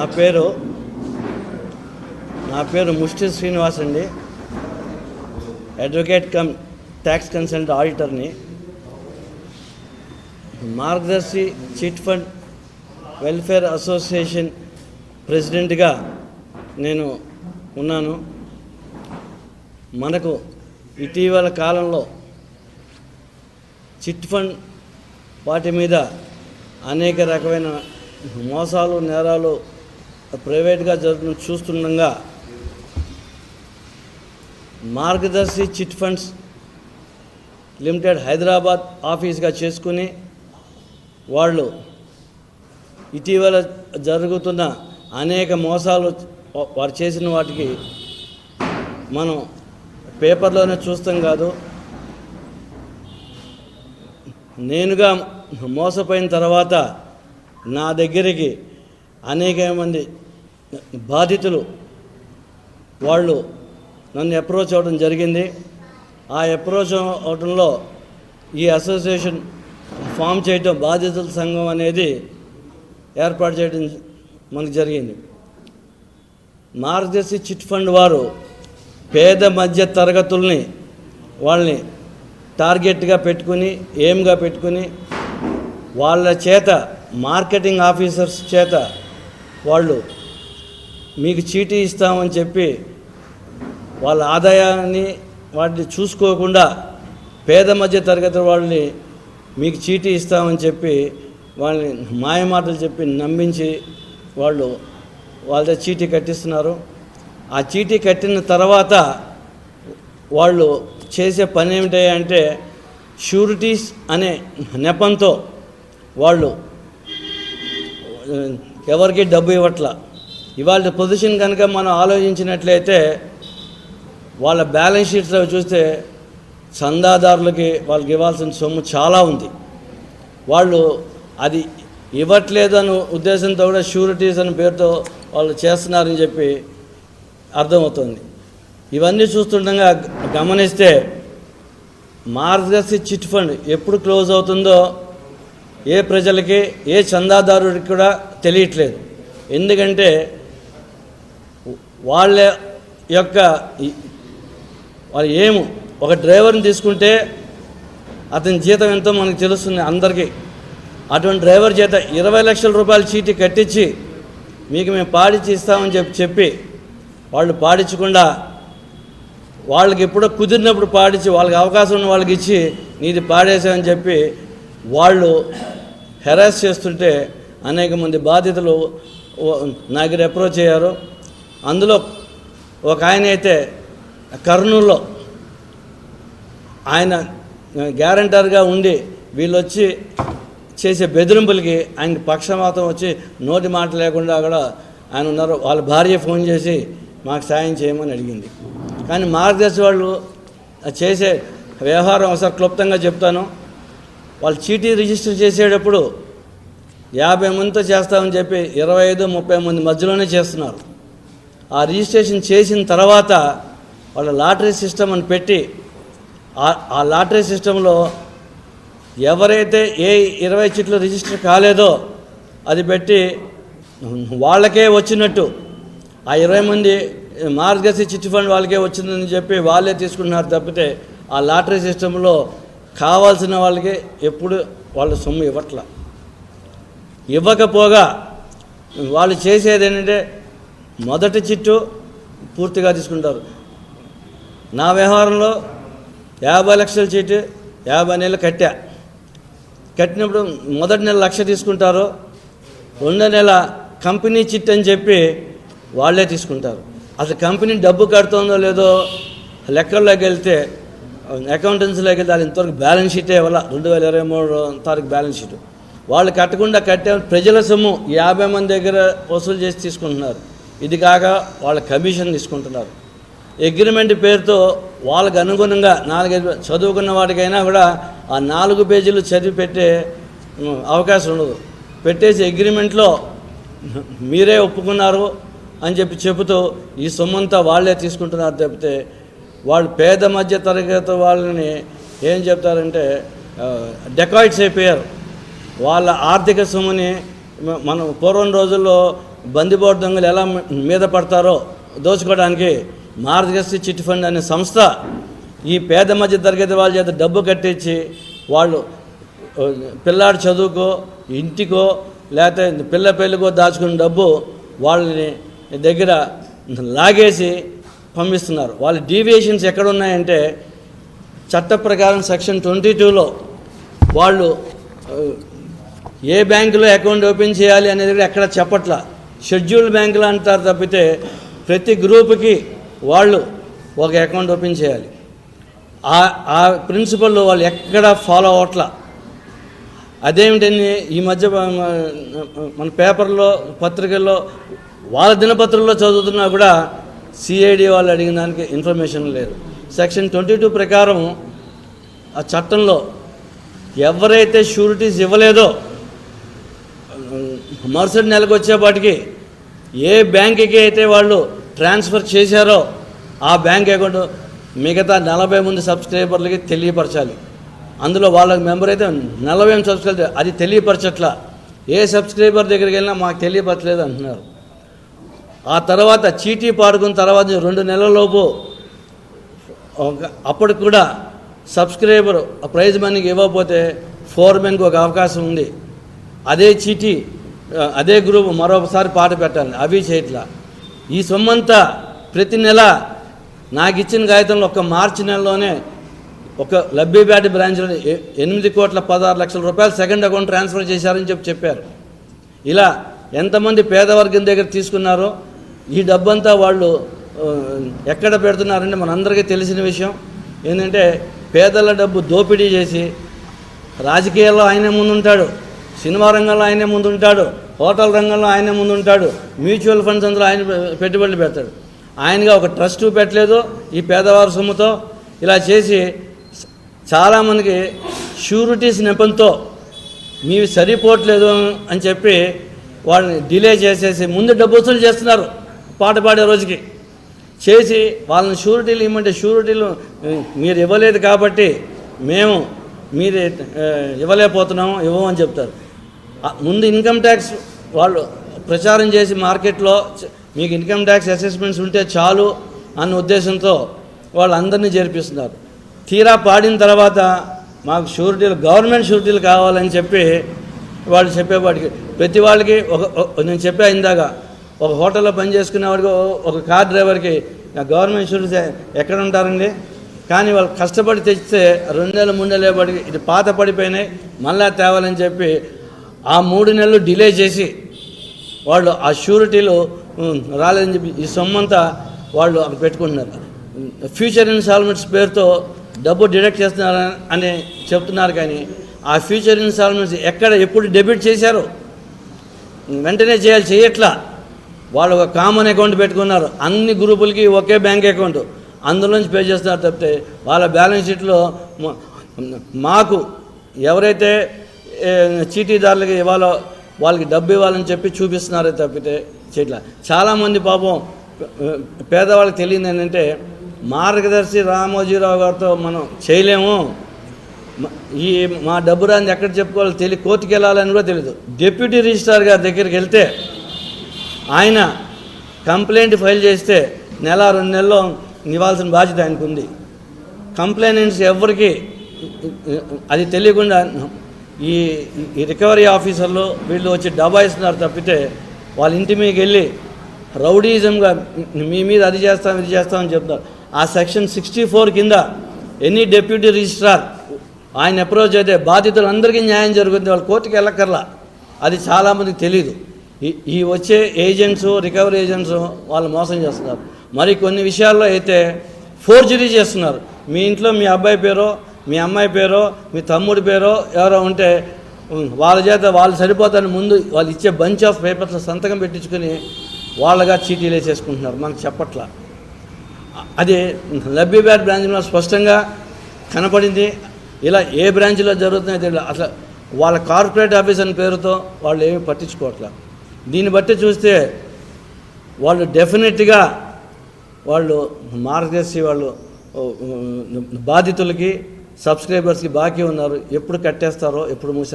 నా పేరు నా పేరు ముష్టి శ్రీనివాస్ అండి. అడ్వకేట్ కమ్ ట్యాక్స్ కన్సల్ట్ ఆడిటర్ని Margadarsi chit fund welfare association ప్రెసిడెంట్గా నేను ఉన్నాను. మనకు ఇటీవల కాలంలో చిట్ ఫండ్ వాటి మీద అనేక రకమైన మోసాలు నేరాలు ప్రైవేట్గా జరుగుతున్న చూస్తుండగా Margadarsi chit funds limited Hyderabad ఆఫీస్గా చేసుకుని వాళ్ళు ఇటీవల జరుగుతున్న అనేక మోసాలు వారు చేసిన వాటికి మనం పేపర్లోనే చూస్తాం కాదు. నేనుగా మోసపోయిన తర్వాత నా దగ్గరికి అనేక మంది బాధితులు వాళ్ళు నన్ను అప్రోచ్ అవ్వడం జరిగింది. ఆ అప్రోచ్ అవడంలో ఈ అసోసియేషన్ ఫామ్ చేయటం బాధితుల సంఘం అనేది ఏర్పాటు చేయడం మనకు జరిగింది. మార్గదర్శి చిట్ ఫండ్ వారు పేద మధ్య తరగతుల్ని వాళ్ళని టార్గెట్గా పెట్టుకుని ఏమ్గా పెట్టుకుని వాళ్ళ చేత మార్కెటింగ్ ఆఫీసర్స్ చేత వాళ్ళు మీకు చీటీ ఇస్తామని చెప్పి వాళ్ళ ఆదాయాన్ని వాటిని చూసుకోకుండా పేద మధ్య తరగతి వాళ్ళని మీకు చీటీ ఇస్తామని చెప్పి వాళ్ళని మాయమాటలు చెప్పి నమ్మించి వాళ్ళు వాళ్ళ చీటీ కట్టిస్తున్నారు. ఆ చీటీ కట్టిన తర్వాత వాళ్ళు చేసే పని ఏమిటంటే అంటే షూరిటీస్ అనే నెపంతో వాళ్ళు ఎవరికి డబ్బు ఇవ్వట్లా. ఇవాళ పొజిషన్ కనుక మనం ఆలోచించినట్లయితే వాళ్ళ బ్యాలెన్స్ షీట్స్లో చూస్తే చందాదారులకి వాళ్ళకి ఇవ్వాల్సిన సొమ్ము చాలా ఉంది. వాళ్ళు అది ఇవ్వట్లేదు అనే ఉద్దేశంతో కూడా షూరిటీస్ అనే పేరుతో వాళ్ళు చేస్తున్నారని చెప్పి అర్థమవుతుంది. ఇవన్నీ చూస్తుండగా గమనిస్తే మార్గదర్శి చిట్ ఫండ్ ఎప్పుడు క్లోజ్ అవుతుందో ఏ ప్రజలకి ఏ చందాదారుడికి కూడా తెలియట్లేదు. ఎందుకంటే వాళ్ళ యొక్క వాళ్ళు ఏము ఒక డ్రైవర్ని తీసుకుంటే అతని జీతం ఎంతో మనకు తెలుస్తుంది అందరికీ. అటువంటి డ్రైవర్ చేత ఇరవై లక్షల రూపాయల చీటీ కట్టించి మీకు మేము పాడిచ్చి ఇస్తామని చెప్పి చెప్పి వాళ్ళు పాడించకుండా వాళ్ళకి ఎప్పుడో కుదిరినప్పుడు పాడించి వాళ్ళకి అవకాశం ఉన్న వాళ్ళకి ఇచ్చి నీది పాడేసామని చెప్పి వాళ్ళు హెరాస్ చేస్తుంటే అనేక మంది బాధితులు నా దగ్గర అప్రోచ్ అయ్యారు. అందులో ఒక ఆయన అయితే కర్నూలులో ఆయన గ్యారంటర్గా ఉండి వీళ్ళు వచ్చి చేసే బెదిరింపులకి ఆయనకి పక్షపాతం వచ్చి నోటి మాట లేకుండా కూడా ఆయన ఉన్నారు. వాళ్ళ భార్య ఫోన్ చేసి మాకు సాయం చేయమని అడిగింది. కానీ మార్గదర్శి వాళ్ళు చేసే వ్యవహారం ఒకసారి క్లుప్తంగా చెప్తాను. వాళ్ళు చీటీ రిజిస్టర్ చేసేటప్పుడు యాభై మందితో చేస్తామని చెప్పి ఇరవై ఐదు ముప్పై మంది మధ్యలోనే చేస్తున్నారు. ఆ రిజిస్ట్రేషన్ చేసిన తర్వాత వాళ్ళ లాటరీ సిస్టమ్ అని పెట్టి ఆ- ఆ లాటరీ సిస్టంలో ఎవరైతే ఏ ఇరవై చిట్లు రిజిస్టర్ కాలేదో అది పెట్టి వాళ్ళకే వచ్చినట్టు. ఆ ఇరవై మంది మార్గదర్శి చిట్ ఫండ్ వాళ్ళకే వచ్చిందని చెప్పి వాళ్ళే తీసుకుంటున్నారు తప్పితే ఆ లాటరీ సిస్టంలో కావాల్సిన వాళ్ళకి ఎప్పుడు వాళ్ళ సొమ్ము ఇవ్వట్లా. ఇవ్వకపోగా వాళ్ళు చేసేది ఏంటంటే మొదటి చిట్టు పూర్తిగా తీసుకుంటారు. నా వ్యవహారంలో యాభై లక్షల చీటు యాభై నెలలు కట్టా. కట్టినప్పుడు మొదటి నెల లక్ష తీసుకుంటారు రెండో నెల కంపెనీ చిట్ అని చెప్పి వాళ్ళే తీసుకుంటారు. అసలు కంపెనీ డబ్బు కడుతుందో లేదో లెక్కల్లోకి వెళ్తే అకౌంటెన్సీలోకి వెళ్తే దాని ఇంతవరకు బ్యాలెన్స్ షీటే వల్ల రెండు వేల ఇరవై మూడు తారీఖు బ్యాలెన్స్ షీట్ వాళ్ళు కట్టకుండా కట్టే ప్రజల సొమ్ము యాభై మంది దగ్గర వసూలు చేసి తీసుకుంటున్నారు. ఇది కాక వాళ్ళ కమిషన్ తీసుకుంటున్నారు. అగ్రిమెంట్ పేరుతో వాళ్ళకు అనుగుణంగా నాలుగైదు చదువుకున్న వాటికైనా కూడా ఆ నాలుగు పేజీలు చదివి పెట్టే అవకాశం ఉండదు. పెట్టేసి అగ్రిమెంట్లో మీరే ఒప్పుకున్నారు అని చెప్పి చెబుతూ ఈ సొమ్మంతా వాళ్ళే తీసుకుంటున్నారు తప్పితే వాళ్ళు పేద మధ్య తరగతి వాళ్ళని ఏం చెప్తారంటే డెకాయిట్స్ అయిపోయారు. వాళ్ళ ఆర్థిక సొమ్ముని మనం పూర్వం రోజుల్లో బందిపోటు దొంగలు ఎలా మీద పడతారో దోచుకోవడానికి మార్గదర్శి చిట్ ఫండ్ అనే సంస్థ ఈ పేద మధ్య తరగతి వాళ్ళ చేత డబ్బు కట్టించి వాళ్ళు పిల్లాడి చదువుకో ఇంటికో లేకపోతే పిల్ల పెళ్ళికో దాచుకున్న డబ్బు వాళ్ళని దగ్గర లాగేసి పంపిస్తున్నారు. వాళ్ళ డీవియేషన్స్ ఎక్కడ ఉన్నాయంటే చట్ట ప్రకారం సెక్షన్ ట్వంటీ టూలో వాళ్ళు ఏ బ్యాంకులో అకౌంట్ ఓపెన్ చేయాలి అనేది కూడా ఎక్కడ చెప్పట్ల. షెడ్యూల్డ్ బ్యాంకులు అంటారు తప్పితే ప్రతి గ్రూప్కి వాళ్ళు ఒక అకౌంట్ ఓపెన్ చేయాలి. ఆ ఆ ప్రిన్సిపల్ వాళ్ళు ఎక్కడ ఫాలో అవట్ల అదేమిటని ఈ మధ్య మన- పేపర్లో పత్రికల్లో వాళ్ళ దినపత్రికల్లో చదువుతున్నా కూడా సిఐడి వాళ్ళు అడిగిన దానికి ఇన్ఫర్మేషన్ లేదు. సెక్షన్ ట్వంటీ టూ ప్రకారం ఆ చట్టంలో ఎవరైతే షూరిటీస్ ఇవ్వలేదో మరుసటి నెలకు వచ్చేపాటికి ఏ బ్యాంకుకి అయితే వాళ్ళు ట్రాన్స్ఫర్ చేశారో ఆ బ్యాంక్ అకౌంట్ మిగతా నలభై మంది సబ్స్క్రైబర్లకి తెలియపరచాలి. అందులో వాళ్ళ మెంబర్ అయితే నలభై మంది సబ్స్క్రైబర్ అది తెలియపరచట్లా. ఏ సబ్స్క్రైబర్ దగ్గరికి వెళ్ళినా మాకు తెలియపరచలేదు అంటున్నారు. ఆ తర్వాత చీటీ పాడుకున్న తర్వాత రెండు నెలలలోపు ఒక- అప్పటికి కూడా సబ్స్క్రైబర్ ప్రైజ్ మనీకి ఇవ్వకపోతే ఫోర్మెన్కి ఒక అవకాశం ఉంది. అదే చీటీ అదే గ్రూప్ మరొకసారి పాట పెట్టాలి. అవి చేయట్లా. ఈ సొమ్మంతా ప్రతి నెల నాకు ఇచ్చిన కాగితంలో ఒక మార్చి నెలలోనే ఒక లబ్బిపేట బ్రాంచ్లో ఎనిమిది కోట్ల పదహారు లక్షల రూపాయలు సెకండ్ అకౌంట్ ట్రాన్స్ఫర్ చేశారని చెప్పి చెప్పారు. ఇలా ఎంతమంది పేదవర్గం దగ్గర తీసుకున్నారో ఈ డబ్బంతా వాళ్ళు ఎక్కడ పెడుతున్నారంటే మనందరికీ తెలిసిన విషయం. ఏంటంటే పేదల డబ్బు దోపిడీ చేసి రాజకీయాల్లో ఆయనే ముందుంటాడు సినిమా రంగంలో ఆయనే ముందుంటాడు హోటల్ రంగంలో ఆయనే ముందుంటాడు మ్యూచువల్ ఫండ్స్ అందులో ఆయన పెట్టుబడులు పెడతాడు. ఆయనగా ఒక ట్రస్ట్ పెట్టలేదు ఈ పేదవారి సొమ్ముతో. ఇలా చేసి చాలామందికి షూరిటీస్ నెపంతో మీవి సరిపోవట్లేదు అని చెప్పి వాళ్ళని డిలే చేసేసి ముందు డబ్బు వసూలు చేస్తున్నారు. పాట పాడే రోజుకి చేసి వాళ్ళని షూరిటీలు ఇవ్వమంటే షూరిటీలు మీరు ఇవ్వలేదు కాబట్టి మేము మీరు ఇవ్వలేకపోతున్నాము ఇవ్వమని చెప్తారు. ముందు ఇన్కమ్ ట్యాక్స్ వాళ్ళు ప్రచారం చేసి మార్కెట్లో మీకు ఇన్కమ్ ట్యాక్స్ అసెస్మెంట్స్ ఉంటే చాలు అన్న ఉద్దేశంతో వాళ్ళందరినీ చేర్పిస్తున్నారు తీరా పాడిన తర్వాత మాకు షూరిటీలు గవర్నమెంట్ షూరిటీలు కావాలని చెప్పి వాళ్ళు చెప్పేవాడికి ప్రతి వాళ్ళకి ఒక ఒక- నేను చెప్పా ఇందాక ఒక హోటల్లో పని చేసుకునేవాడికి ఒక కార్ డ్రైవర్కి గవర్నమెంట్ ఇన్సూరెన్స్ ఎక్కడ ఉంటారండి? కానీ వాళ్ళు కష్టపడి తెచ్చితే రెండు నెలలు మూడు నెలలు పడి ఇది పాత పడిపోయినాయి మళ్ళా తేవాలని చెప్పి ఆ మూడు నెలలు డిలే చేసి వాళ్ళు ఆ షూరిటీలు రాలేదని చెప్పి ఈ సొమ్మంతా వాళ్ళు అక్కడ పెట్టుకుంటున్నారు. ఫ్యూచర్ ఇన్స్టాల్మెంట్స్ పేరుతో డబ్బు డిడక్ట్ చేస్తున్నారు అని చెప్తున్నారు కానీ ఆ ఫ్యూచర్ ఇన్స్టాల్మెంట్స్ ఎక్కడ ఎప్పుడు డెబిట్ చేశారు? వెంటనే చేయాలి చేయట్లా? వాళ్ళు ఒక కామన్ అకౌంట్ పెట్టుకున్నారు. అన్ని గ్రూపులకి ఒకే బ్యాంక్ అకౌంట్ అందులోంచి పే చేస్తున్నారు తప్పితే వాళ్ళ బ్యాలెన్స్ షీట్లో మాకు ఎవరైతే చీటీదారులకి ఇవ్వాలో వాళ్ళకి డబ్బు ఇవ్వాలని చెప్పి చూపిస్తున్నారే తప్పితే చెట్ల. చాలామంది పాపం పేదవాళ్ళకి తెలియదు ఏంటంటే మార్గదర్శి రామోజీరావు గారితో మనం చేయలేము. ఈ మా డబ్బు రాని ఎక్కడ చెప్పుకోవాలో తెలియ కోర్టుకి వెళ్ళాలని కూడా తెలియదు డిప్యూటీ రిజిస్ట్రార్ గారి దగ్గరికి వెళ్తే ఆయన కంప్లైంట్ ఫైల్ చేస్తే నెల రెండు నెలల్లో ఇవ్వాల్సిన బాధ్యత ఆయనకు ఉంది కంప్లైనెంట్స్ ఎవరికి అది తెలియకుండా ఈ రికవరీ ఆఫీసర్లు వీళ్ళు వచ్చి డబ్బా ఇస్తున్నారు తప్పితే వాళ్ళ ఇంటి మీకు వెళ్ళి రౌడీజంగా మీ మీద అది చేస్తాం ఇది చేస్తామని చెప్తారు. ఆ సెక్షన్ సిక్స్టీ ఫోర్ కింద ఎనీ డెప్యూటీ రిజిస్ట్రార్ ఆయన అప్రోచ్ అయితే బాధితులందరికీ న్యాయం జరుగుతుంది. వాళ్ళు కోర్టుకి వెళ్ళక్కర్లా. అది చాలామందికి తెలియదు ఈ ఈ వచ్చే ఏజెంట్స్ రికవరీ ఏజెంట్స్ వాళ్ళు మోసం చేస్తున్నారు. మరి కొన్ని విషయాల్లో అయితే ఫోర్జరీ చేస్తున్నారు. మీ ఇంట్లో మీ అబ్బాయి పేరో మీ అమ్మాయి పేరో మీ తమ్ముడి పేరో ఎవరో ఉంటే వాళ్ళ చేత వాళ్ళు సరిపోతారని ముందు వాళ్ళు ఇచ్చే బంచ్ ఆఫ్ పేపర్స్లో సంతకం పెట్టించుకొని వాళ్ళగా చీటీలు వేసేసుకుంటున్నారు. మనకు చెప్పట్ల. అది లబ్బీబ్యాట్ బ్రాంచ్లో స్పష్టంగా కనపడింది. ఇలా ఏ బ్రాంచ్లో జరుగుతుందో తెలియదు. అట్లా వాళ్ళ కార్పొరేట్ ఆఫీస్ అని పేరుతో వాళ్ళు ఏమీ పట్టించుకోవట్లేదు దీన్ని బట్టి చూస్తే వాళ్ళు డెఫినెట్గా వాళ్ళు మార్గదర్శి వాళ్ళు బాధితులకి సబ్స్క్రైబర్స్కి బాకీ ఉన్నారు. ఎప్పుడు కట్టేస్తారో ఎప్పుడు మూసారు